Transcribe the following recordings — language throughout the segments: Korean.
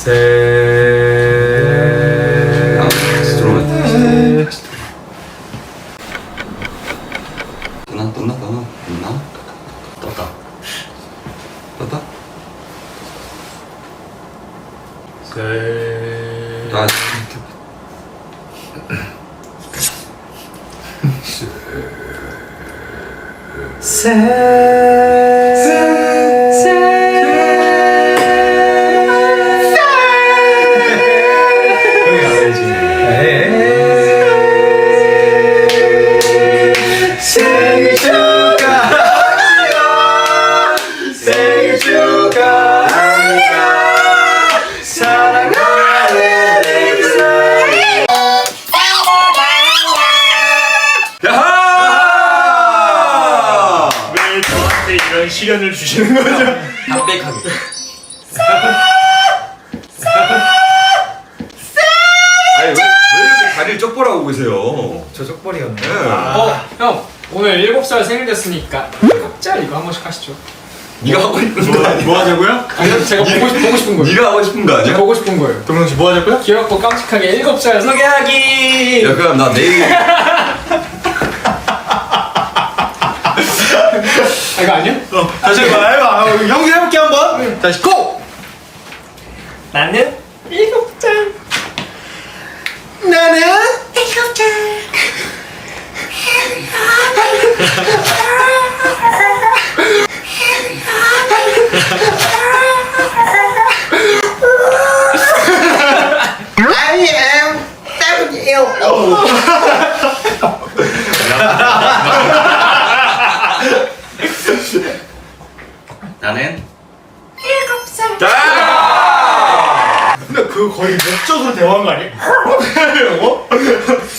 세. 저한테 이런 시련을 주시는 거죠? 담백하게 아니 왜, 왜 이렇게 다리를 쩍벌하고 계세요 저 쪽벌이었네. 네. 어, 형 오늘 7살 생일 됐으니까 각자 이거 한 번씩 하시죠. 네가 하고 싶은 거 아니야? 뭐 하자고요? 아니 제가 보고, 싶, 보고 싶은 거예요. 네가 하고 싶은 거 아니야? 보고 싶은 거예요. 동영 씨뭐 하자고요? 귀엽고 깜찍하게 7살 소개하기. 야 그럼 나 내일 이거 아니야? 어, 다시 해봐 해봐 어, 형도 해볼게 한 번 다시 고! 나는 7살. 나는 나는 근데 그거 거의 목젖으로 대화한 거 아니야? 어?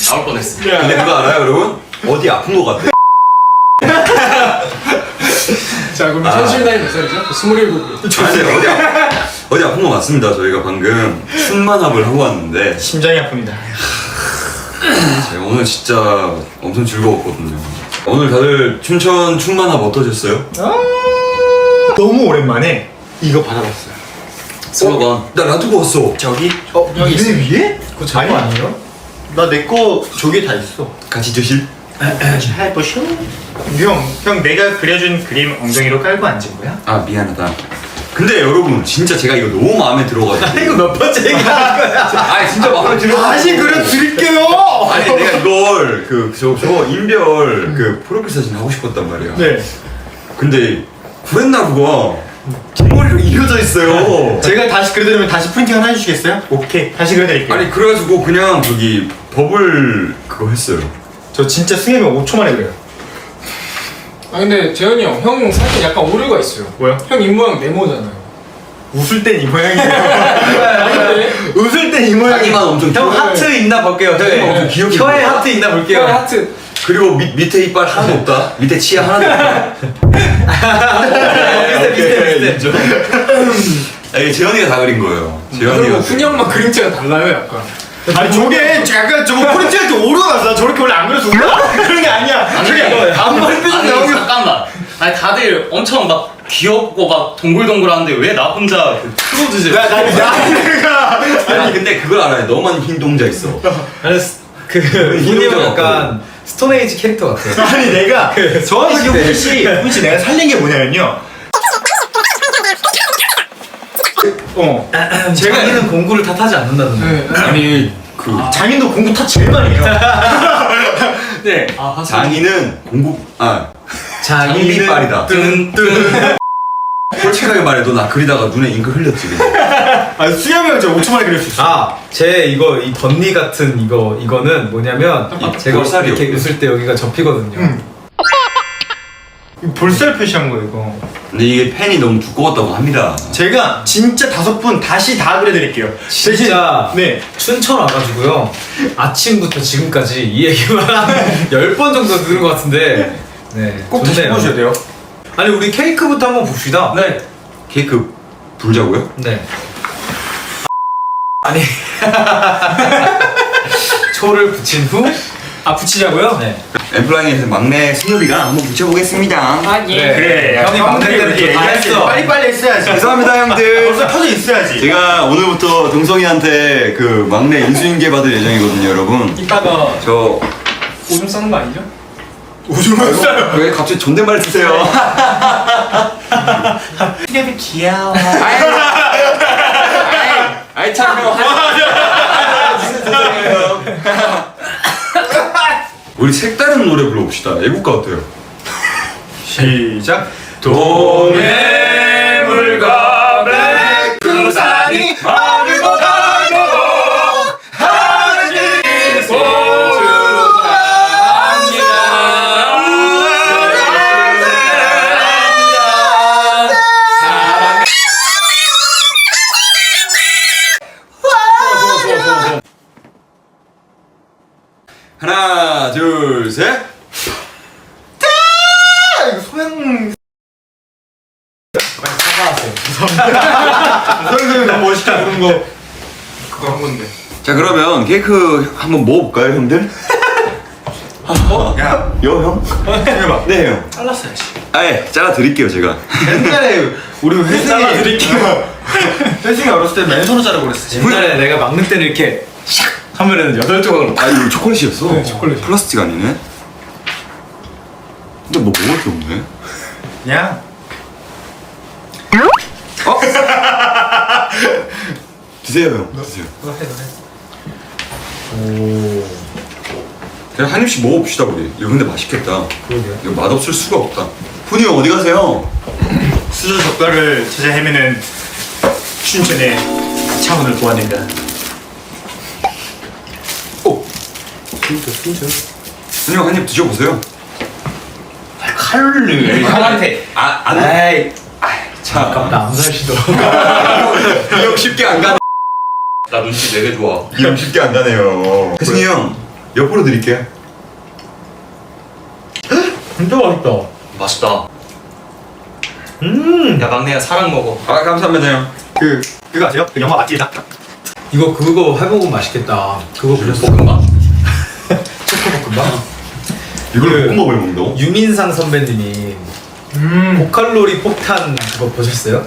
나올 뻔했어 야. 근데 그거 알아요 여러분? 어디 아픈 거 같아 자 그럼 아. 현실 나이 몇 살이죠? 27이요. 아니 어디 아, 어디 아픈 거 맞습니다 저희가 방금 춘만합을 하고 왔는데 심장이 아픕니다 제가 오늘 진짜 엄청 즐거웠거든요 오늘 다들 춘천 춘만합 어떠셨어요? 너무 오랜만에 이거 받아봤어요 슬로건 나 놔두고 왔어 저기? 어? 여기 내 위에? 그거 자료 아니에요? 나 내 거 저기에 다 있어 같이 드실? 잘 보쇼 형, 형 내가 그려준 그림 엉덩이로 깔고 앉은 거야? 아 미안하다 근데 여러분 진짜 제가 이거 너무 마음에 들어가지고 이거 몇 번째 얘기하는 거야? 아니 진짜 마음에 들어 다시 그려드릴게요! 아니 내가 이걸 그저 저 인별 그 프로필 사진 하고 싶었단 말이야 네 근데 구렛나루가 뒷머리로 이어져 있어요 제가 다시 그려드리면 다시 프린팅 하나 해주시겠어요? 오케이 다시 그려드릴게요 아니 그래가지고 그냥 저기 버블 그거 했어요 저 진짜 승혜면 5초 만에 그려요 아 근데 재현이 형, 형 살짝 약간 오류가 있어요. 뭐야? 형 입모양 네모잖아요. 웃을 땐 이 모양이에요 아닌데? 웃을 땐 이 모양이에요 자기만 엄청 형 귀여워. 하트 있나 볼게요. 자기만 엄청 네. 귀엽게 혀에 보여. 하트 있나 볼게요. 형 하트. 그리고 밑, 밑에 이빨 하나도 없다 밑에 치아 하나도 없다 비슷해, 비슷해, 비슷해. 인정. 아, 이게 재현이가 다 그린 거예요 그리고 재현이가 훈형만 그림체가 달라요 약간. 아니 저게 약간 저거 프린팅 할때 나 저렇게 원래 안 그려서 울어? 그런 게 아니야 저게 앞머리 뾰족 아니 나오는 잠깐만 아니 다들 엄청 막 귀엽고 막 동글동글한데 왜 나 혼자 그 프로드즈 야, 나, 나, 내가. 아니 근데 그걸 알아요 너만 흰 동자 있어 나는 스- 그 훈이 형 약간 스톤에이지 캐릭터 같아. 아니, 내가 정확하게 시대. 훈 씨, 훈씨 내가 살린 게 뭐냐면요. 어. 제가 자기는 공구를 탓하지 않는다던데. 네. 아니 그 장인도 공부 탓 제일 많이 해요. 네아 장인은 공부 아 자기는 장비빨이다 뜬뜬 솔직하게 말해도 나 그리다가 눈에 잉크 흘렸지. 아, 수염이 형 진짜 5초 만에 그릴 수 있어. 아, 제 이거 이 번니 같은 이거 이거는 뭐냐면 이 제가 볼살이 이렇게. 웃을 때 여기가 접히거든요. 음. 이거 볼살 표시한 거예요, 이거. 근데 이게 펜이 너무 두꺼웠다고 합니다 제가 진짜 다섯 분 다시 다 그려드릴게요. 진짜 네. 춘천 와가지고요 아침부터 지금까지 이 얘기만 열번 정도 들은 것 같은데 네, 꼭 다시 좋네요. 보셔야 돼요. 아니 우리 케이크부터 한번 봅시다. 네. 케이크 불자고요? 네. 아니 초를 붙인 후 아 붙이자고요? 네. 엠플라잉에서 막내 승엽이가 한번 붙여보겠습니다. 아 예. 그래 형이 막내 이렇게 다. 했어. 빨리빨리 했어야지 죄송합니다 형들. 벌써 터져 있어야지 제가 오늘부터 동성이한테 그 막내 인수인계 받을 예정이거든요 여러분. 이따가 저 오줌 싸는 거 아니죠? 오줌을 싸요 왜 갑자기 존댓말 쓰세요? 승엽이 귀여워 세상이에요? 우리 색다른 노래 불러봅시다. 애국가 어때요? 시작 돈의 셋아 이거 소영 소영 너무 멋있게 부른 거 그거 한 건데 자 그러면 케이크 한번 먹어볼까요 형들? 야여 형? 해봐 네 형. 잘랐어야지 아예 잘라 드릴게요 제가. 옛날에 우리 회승이 잘라드릴게요. 회승이 어렸을 때 맨손으로 자르고 그랬어 옛날에 내가 막는 때는 이렇게 샥 하면은 여덟 조각으로 아 이거 초콜릿이었어? 네, 초콜릿. 플라스틱 아니네? 근데 뭐 먹을 게 없네? 그냥 드세요 형. 드세요. 너 해, 너 해. 그냥 한 입씩 먹어봅시다 우리. 이거 근데 맛있겠다. 그러게요. 이거 맛없을 수가 없다. 형 어디 가세요? 수저 젓갈을 찾아 헤매는 춘천의 창원을 도와낸다 오! 진짜 진짜 푸니 형한 입 드셔보세요 칼을 형한테 아 안... 에이 자 아깝다 암살 시도. 이형 쉽게 안 가네 나 눈치 되게 좋아. 이형 쉽게 안 가네요 혜승이 형 옆으로 드릴게 진짜 맛있다. 맛있다. 음 야 막내야 사랑 먹어. 아 감사합니다 형그 그거 아세요? 그 영화 맞지다 이거 그거 해먹으면 맛있겠다. 그거 보셨어? 볶음밥. 초코볶음밥? 이걸 그- 볶음밥을 먹는다고? 유민상 선배님이 음 고칼로리 폭탄 그거 보셨어요?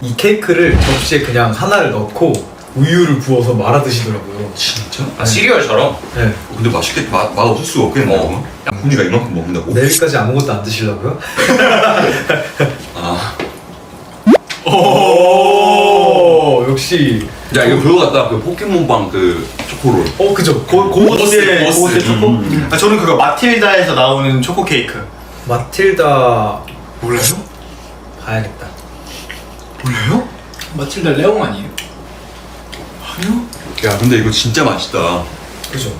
이 케이크를 접시에 그냥 하나를 넣고 우유를 부어서 말아 드시더라고요. 진짜? 아 시리얼처럼. 네. 근데 맛있겠 맛, 맛 없을 수가 없겠네 어. 어. 푸니가 이만큼 먹는다고? 내일까지 아무것도 안 드시려고요? 아. 오 역시 야 이거 그거 같다 그 포켓몬빵 그 초코롤 어 그죠 고, 고고스. 고고스의 초코? 음. 아, 저는 그거 마틸다에서 나오는 초코 케이크 마틸다 몰라요? 봐야겠다 몰라요? 마틸다 레옹 아니에요? 아니요? 야 근데 이거 진짜 맛있다 그죠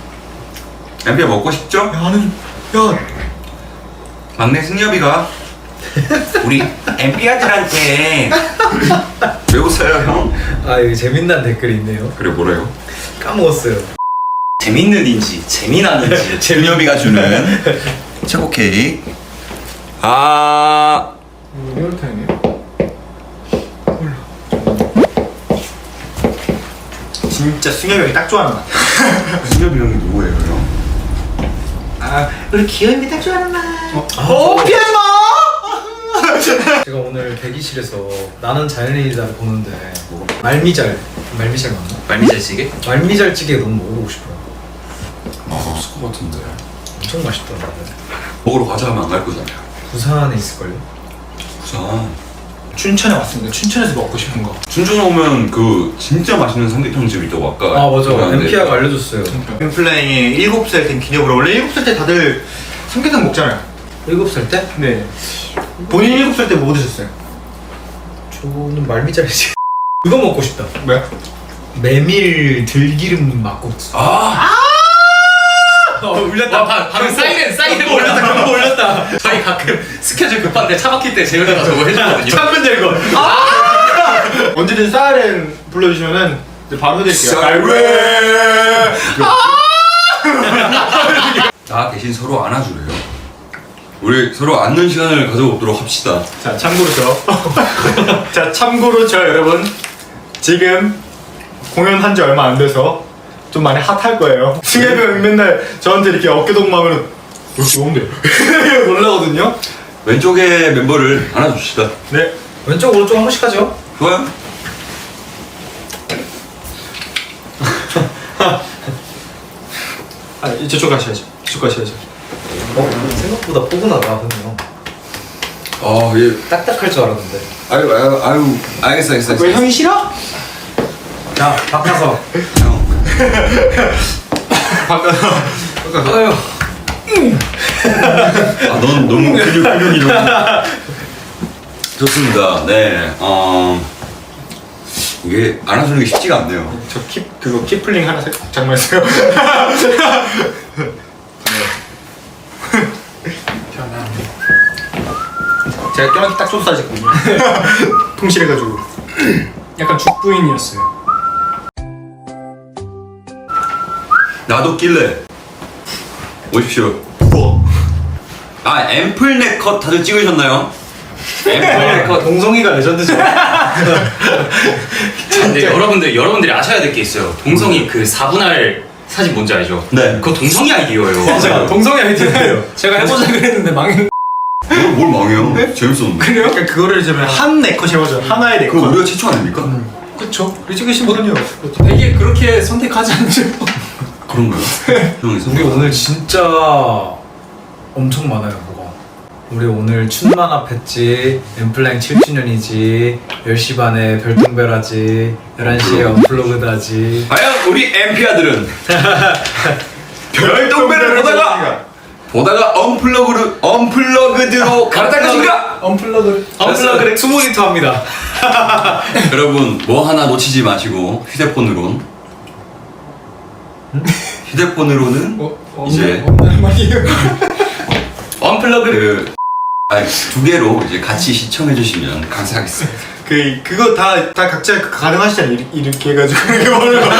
엠피야 먹고 싶죠? 야 나는 야 막내 승엽이가 우리 엠피아들한테 왜 웃어요 형? 아 여기 재밌는 댓글이 있네요 그래 뭐래요? 까먹었어요. 재밌는 인지 재미나는지. 승엽이가 주는 초코 케이크. 아. 리얼타임이에요? 진짜 승엽이 형이 딱 좋아하는 맛 승엽이 형이 누구예요 형? 아, 우리 기현이 딱 좋아하는 맛 어, 피하지 마! 제가 오늘 대기실에서 나는 자연인이다를 보는데 말미잘 말미잘 맞나? 말미잘찌개? 말미잘찌개 너무 먹어보고 싶어요. 맛없을 것 같은데. 엄청 맛있더라고요. 먹으러 가자 하면 안 갈 거잖아요. 부산에 있을걸요? 부산. 춘천에 왔습니다. 춘천에서 먹고 싶은 거. 춘천 오면 그 진짜 맛있는 삼계탕집 있다고 아까 아 맞아. 엠피아가 알려줬어요. 엠플라잉이 7살 된 기념으로. 원래 7살 때 다들 삼계탕 먹잖아요. 7살 때? 네. 본인 7살 때 뭐 드셨어요? 저는 말미잘찌개 그거 먹고 싶다. 뭐야? 메밀 들기름 막국수. 아! 어 울렸다. 와 방- 방금 사이렌 사이렌 올렸다. 올렸다. 그거 올렸다 저희 가끔 스케줄 급한데 차 막힐 때 재현이가 저거 해주거든요. 창문 열고 언제든 사이렌 불러주시면은 이제 바로 해드릴게요. 쌀왜 다 대신 서로 안아주래요. 우리 서로 안는 시간을 가져보도록 합시다. 자 참고로 저. 자 참고로 저 여러분 지금 공연한 지 얼마 안 돼서 좀 많이 핫할 거예요. 승엽이 형이 맨날 저한테 이렇게 어깨 동무하면 왜 좋은데? 놀라거든요. 왼쪽에 멤버를 안아줍시다. 네. 왼쪽 오른쪽 한 번씩 하죠. 좋아요? 아, 이쪽 가셔야죠. 이쪽 가셔야죠. 어 생각보다 포근하다 형이요. 아, 예. 딱딱할 줄 알았는데. 아유, 아유, 아유. 알겠어, 알겠어. 알겠어. 왜 형이 싫어? 자 바꿔서. 형. 바꿔서. 바꿔서. 아유. 아, 넌 너무 근육, 근육이 너무. 좋습니다. 네. 어. 이게 안아주는 게 쉽지가 않네요. 저 키, 그거 키플링 하나 살- 장만했어요. 제가 껴안기 딱 사이즈거든요. 통실해가지고. 약간 죽부인이었어요. 나도 낄래. 오십시오. 우와. 아, 앰플 네컷 다들 찍으셨나요? 앰플 네컷. 동성이가 레전드죠. 근데 여러분들 여러분들이 아셔야 될 게 있어요. 동성이 그 4분할 사진 뭔지 알죠? 네. 그거 동성이 아이디어예요. 맞아. 동성이 아이디어예요. 제가 해보자 그랬는데 망했. 뭘, 뭘 망해요? 재밌었는데. 그래요? 그러니까 그거를 이제 한 네컷이라고 하죠. 하나의 네컷. 그거 우리가 최초 아닙니까? 그쵸. 우리 찍으신 분은요. 되게 그렇게 선택하지 않죠. 그런가요? 형에서? 우리 오늘 진짜 엄청 많아요, 뭐가. 우리 오늘 춘만합 했지, 엠플라잉 7주년이지, 10시 반에 별똥별 하지, 11시에 언플로그드 하지. 과연 우리 엠피아들은 별똥배를 보다가 보다가 언플러그드 언플러그드로 갈아탈 것인가? 언플러그를. 언플로그드 투모니터 합니다. 여러분 뭐 하나 놓치지 마시고 휴대폰으로 휴대폰으로는 어, 어, 이제 없는 말이에요. 언플러그드 그, 아니, 두 개로 이제 같이 시청해 주시면 감사하겠습니다. 그 그거 다 다 각자 가능하시잖아요. 이렇게, 이렇게 해가지고 이렇게 보는 거.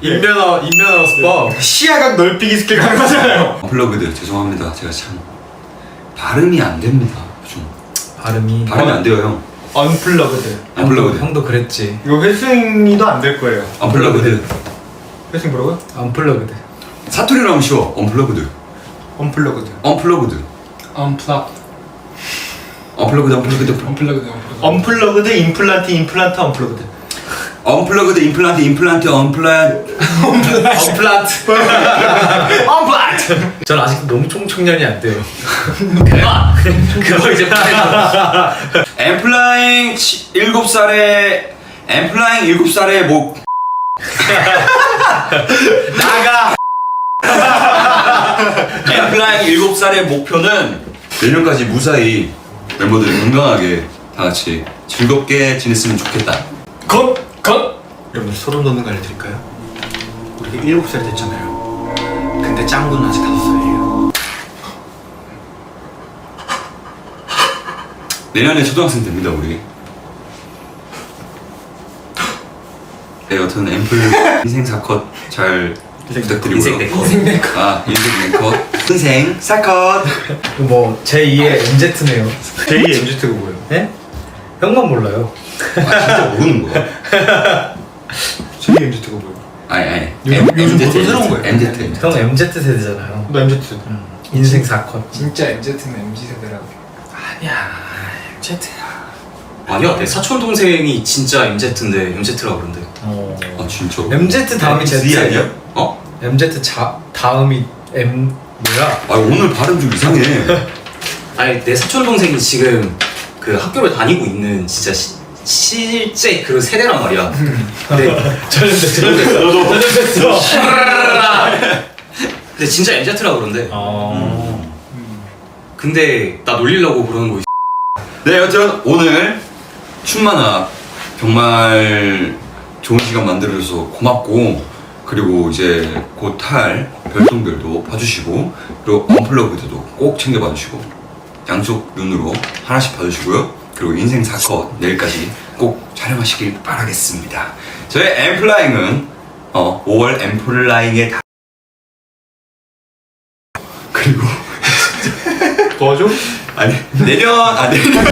인면허, 인면허 스법. 시야각 넓히기 스킬 가능하잖아요. 언플러그드 죄송합니다. 제가 참 발음이 안 됩니다. 좀 발음이. 발음이 안 돼요 형. 언플러그드. 형도, 언플러그드. 형도 그랬지. 이거 회승이도 안 될 거예요. 언플러그드. 회승 뭐라고요? 언플로그드. 사투리로 하면 쉬워. 언플러그드. 언플러그드. 언플러그드. 언플락. 언플러그드 언플러그드 언플러그드. 언플러그. 언플러그드 임플란트 임플란트 언플러그드. 언플러그드 임플란트 임플란트 언플란트 언플란트. 언플란트. 전 아직도 너무 총청년이 안 돼요. 아! 그거 이제 보내줘. 엠플라잉 7살에 엠플라잉 7살에 목 나가. 엠플라잉 7살의 목표는 내년까지 무사히 멤버들 건강하게 다 같이 즐겁게 지냈으면 좋겠다 건! 건! 여러분들 소름 돋는 거 알려드릴까요? 우리가 7살 됐잖아요. 근데 짱구는 아직 5살이에요. 내년에 초등학생 됩니다 우리 네 여튼 앰플 인생 사컷 잘 부탁드리고요 인생 네컷. 아 인생 네컷 인생 사컷 뭐 제2의 MZ네요. 제2 MZ가 뭐예요? 예? 형만 몰라요. 아 진짜 모르는 거야 제2 MZ가 뭐예요? 아니 아니 요즘- 요즘 새로운 거예요? MZ 형 MZ 세대잖아요. 너 MZ. 음, 인생 사컷. 진짜 MZ는 MZ 세대라고. 아니야 내 사촌 동생이 진짜 MZ인데 MZ라고 그런데. 어. 아 진짜 MZ 다음이 Z Z 아니야? 어? MZ 자, 다음이 M 뭐야? 아 오늘 발음 좀 이상해 아니 내 사촌 동생이 지금 그 학교를 다니고 있는 진짜 시, 실제 그 세대란 말이야. 근데 전염됐어. 전염됐어. 근데 진짜 MZ라고 그런데. 어. 근데 나 놀리려고 그러는 거 있어. 네 여튼 오늘 춤만화 정말 좋은 시간 만들어줘서 고맙고 그리고 이제 곧할 별똥별도 봐주시고 그리고 언플러그드도 꼭 챙겨봐 주시고 양쪽 눈으로 하나씩 봐주시고요. 그리고 인생 사컷 내일까지 꼭 촬영하시길 바라겠습니다. 저희 엠플라잉은 어, 5월 엠플라잉에 다 그리고 도와줘? 아니 내년 아 내년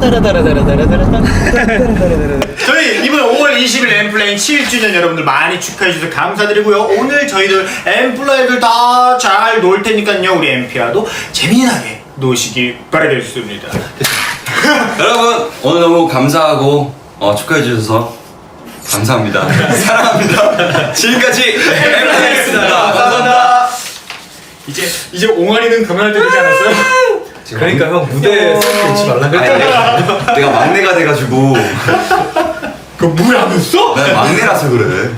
저희 이번 5월 20일 엠플라잉 7주년 여러분들 많이 축하해 주셔서 감사드리고요. 오늘 저희들 엠플라이들 다 잘 놀 테니까요. 우리 엠피아도 재미나게 노시길 바라겠습니다. 여러분 오늘 너무 감사하고 어, 축하해 주셔서 감사합니다. 사랑합니다. 지금까지 엠플라이였습니다. 감사합니다. 이제 이제 옹알이는 그만할 때 되지 않았어요? 그러니까 형 무대에 셀프 잊지 말라 아니, 그랬잖아. 내가, 내가 막내가 돼가지고 그 물안 넣었어? 난 막내라서 그래.